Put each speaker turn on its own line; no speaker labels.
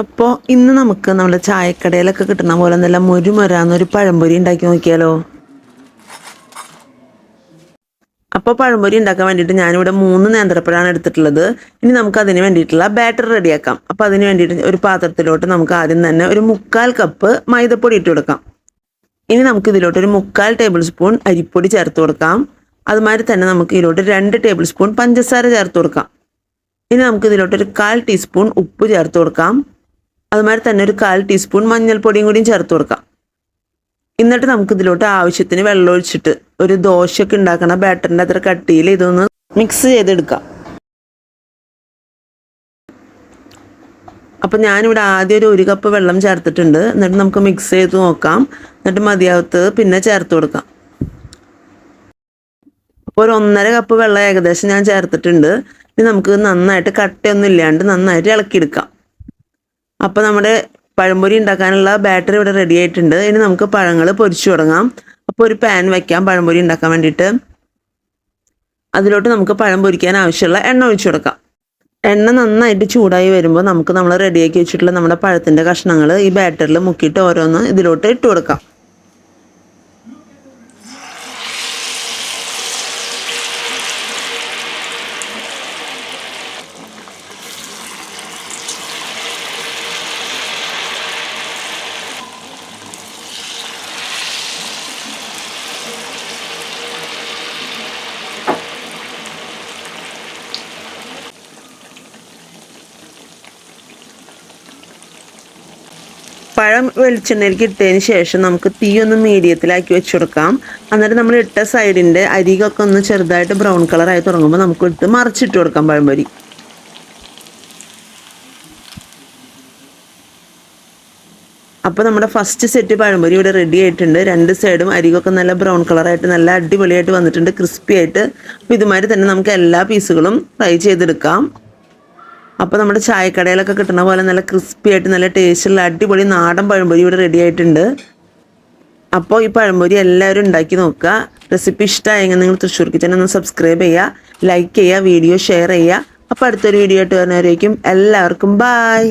അപ്പോൾ ഇന്ന് നമുക്ക് നമ്മുടെ ചായക്കടയിലൊക്കെ കിട്ടുന്ന പോലെ നല്ല മുരുമൊരാന്നൊരു പഴംപൊരി ഉണ്ടാക്കി നോക്കിയാലോ? അപ്പോൾ പഴംപൊരി ഉണ്ടാക്കാൻ വേണ്ടിയിട്ട് ഞാനിവിടെ മൂന്ന് നേന്ത്രപ്പഴമാണ് എടുത്തിട്ടുള്ളത്. ഇനി നമുക്ക് അതിന് വേണ്ടിയിട്ടുള്ള ബാറ്റർ റെഡിയാക്കാം. അപ്പോൾ അതിന് വേണ്ടിയിട്ട് ഒരു പാത്രത്തിലോട്ട് നമുക്ക് ആദ്യം തന്നെ ഒരു മുക്കാൽ കപ്പ് മൈദപ്പൊടി ഇട്ട് കൊടുക്കാം. ഇനി നമുക്ക് ഇതിലോട്ട് ഒരു മുക്കാൽ ടേബിൾ സ്പൂൺ അരിപ്പൊടി ചേർത്ത് കൊടുക്കാം. അതുമാതിരി തന്നെ നമുക്ക് ഇതിലോട്ട് രണ്ട് ടേബിൾ സ്പൂൺ പഞ്ചസാര ചേർത്ത് കൊടുക്കാം. ഇനി നമുക്ക് ഇതിലോട്ട് ഒരു കാൽ ടീസ്പൂൺ ഉപ്പ് ചേർത്ത് കൊടുക്കാം. അതുമാതിരി തന്നെ ഒരു കാൽ ടീസ്പൂൺ മഞ്ഞൾപ്പൊടിയും കൂടിയും ചേർത്ത് കൊടുക്കാം. എന്നിട്ട് നമുക്ക് ഇതിലോട്ട് ആവശ്യത്തിന് വെള്ളം ഒഴിച്ചിട്ട് ഒരു ദോശയൊക്കെ ഉണ്ടാക്കണ ബാറ്ററിന്റെ അത്ര കട്ടിയിൽ ഇതൊന്ന് മിക്സ് ചെയ്തെടുക്കാം. അപ്പം ഞാനിവിടെ ആദ്യം ഒരു ഒരു കപ്പ് വെള്ളം ചേർത്തിട്ടുണ്ട്. എന്നിട്ട് നമുക്ക് മിക്സ് ചെയ്ത് നോക്കാം. എന്നിട്ട് മതിയാവത്ത് പിന്നെ ചേർത്ത് കൊടുക്കാം. അപ്പോൾ ഒരു ഒന്നര കപ്പ് വെള്ളം ഏകദേശം ഞാൻ ചേർത്തിട്ടുണ്ട്. ഇനി നമുക്ക് നന്നായിട്ട് കട്ടയൊന്നും ഇല്ലാണ്ട് നന്നായിട്ട് ഇളക്കിയെടുക്കാം. അപ്പോൾ നമ്മുടെ പഴംപൊരി ഉണ്ടാക്കാനുള്ള ബാറ്ററി ഇവിടെ റെഡി ആയിട്ടുണ്ട്. ഇനി നമുക്ക് പഴങ്ങൾ പൊരിച്ചു തുടങ്ങാം. അപ്പോൾ ഒരു പാൻ വയ്ക്കാം പഴംപൊരി ഉണ്ടാക്കാൻ വേണ്ടിയിട്ട്. അതിലോട്ട് നമുക്ക് പഴം പൊരിക്കാൻ ആവശ്യമുള്ള എണ്ണ ഒഴിച്ചു കൊടുക്കാം. എണ്ണ നന്നായിട്ട് ചൂടായി വരുമ്പോൾ നമുക്ക് നമ്മൾ റെഡിയാക്കി വെച്ചിട്ടുള്ള നമ്മുടെ പഴത്തിന്റെ കഷ്ണങ്ങൾ ഈ ബാറ്ററിൽ മുക്കിയിട്ട് ഓരോന്ന് ഇതിലോട്ട് ഇട്ട് കൊടുക്കാം. പഴം വെളിച്ചെണ്ണയിലേക്ക് ഇട്ടതിന് ശേഷം നമുക്ക് തീ ഒന്ന് മീഡിയത്തിലാക്കി വെച്ച് കൊടുക്കാം. അന്നേരം നമ്മൾ ഇട്ട സൈഡിന്റെ അരികൊക്കെ ഒന്ന് ചെറുതായിട്ട് ബ്രൗൺ കളറായി തുടങ്ങുമ്പോൾ നമുക്ക് ഇട്ട് മറിച്ചിട്ട് കൊടുക്കാം പഴംപൊരി. അപ്പോൾ നമ്മുടെ ഫസ്റ്റ് സെറ്റ് പഴംപൊരി ഇവിടെ റെഡി ആയിട്ടുണ്ട്. രണ്ട് സൈഡും അരികൊക്കെ നല്ല ബ്രൗൺ കളറായിട്ട് നല്ല അടിപൊളിയായിട്ട് വന്നിട്ടുണ്ട്. ക്രിസ്പി ആയിട്ട്. അപ്പോൾ ഇതുമാതിരി തന്നെ നമുക്ക് എല്ലാ പീസുകളും ഫ്രൈ ചെയ്തെടുക്കാം. അപ്പോൾ നമ്മുടെ ചായക്കടയിലൊക്കെ കിട്ടുന്ന പോലെ നല്ല ക്രിസ്പി ആയിട്ട് നല്ല ടേസ്റ്റുള്ള അടിപൊളി നാടൻ പഴംപൊരി ഇവിടെ റെഡി ആയിട്ടുണ്ട്. അപ്പോൾ ഈ പഴംപൊരി എല്ലാവരും ഉണ്ടാക്കി നോക്കുക. റെസിപ്പി ഇഷ്ടമായെങ്കിൽ നിങ്ങൾ തൃശ്ശൂർ കിച്ചൻ ഒന്ന് സബ്സ്ക്രൈബ് ചെയ്യുക ലൈക്ക് ചെയ്യുക വീഡിയോ ഷെയർ ചെയ്യുക. അപ്പോൾ അടുത്തൊരു വീഡിയോ ആയിട്ട് വരുന്നവരേക്കും എല്ലാവർക്കും ബായ്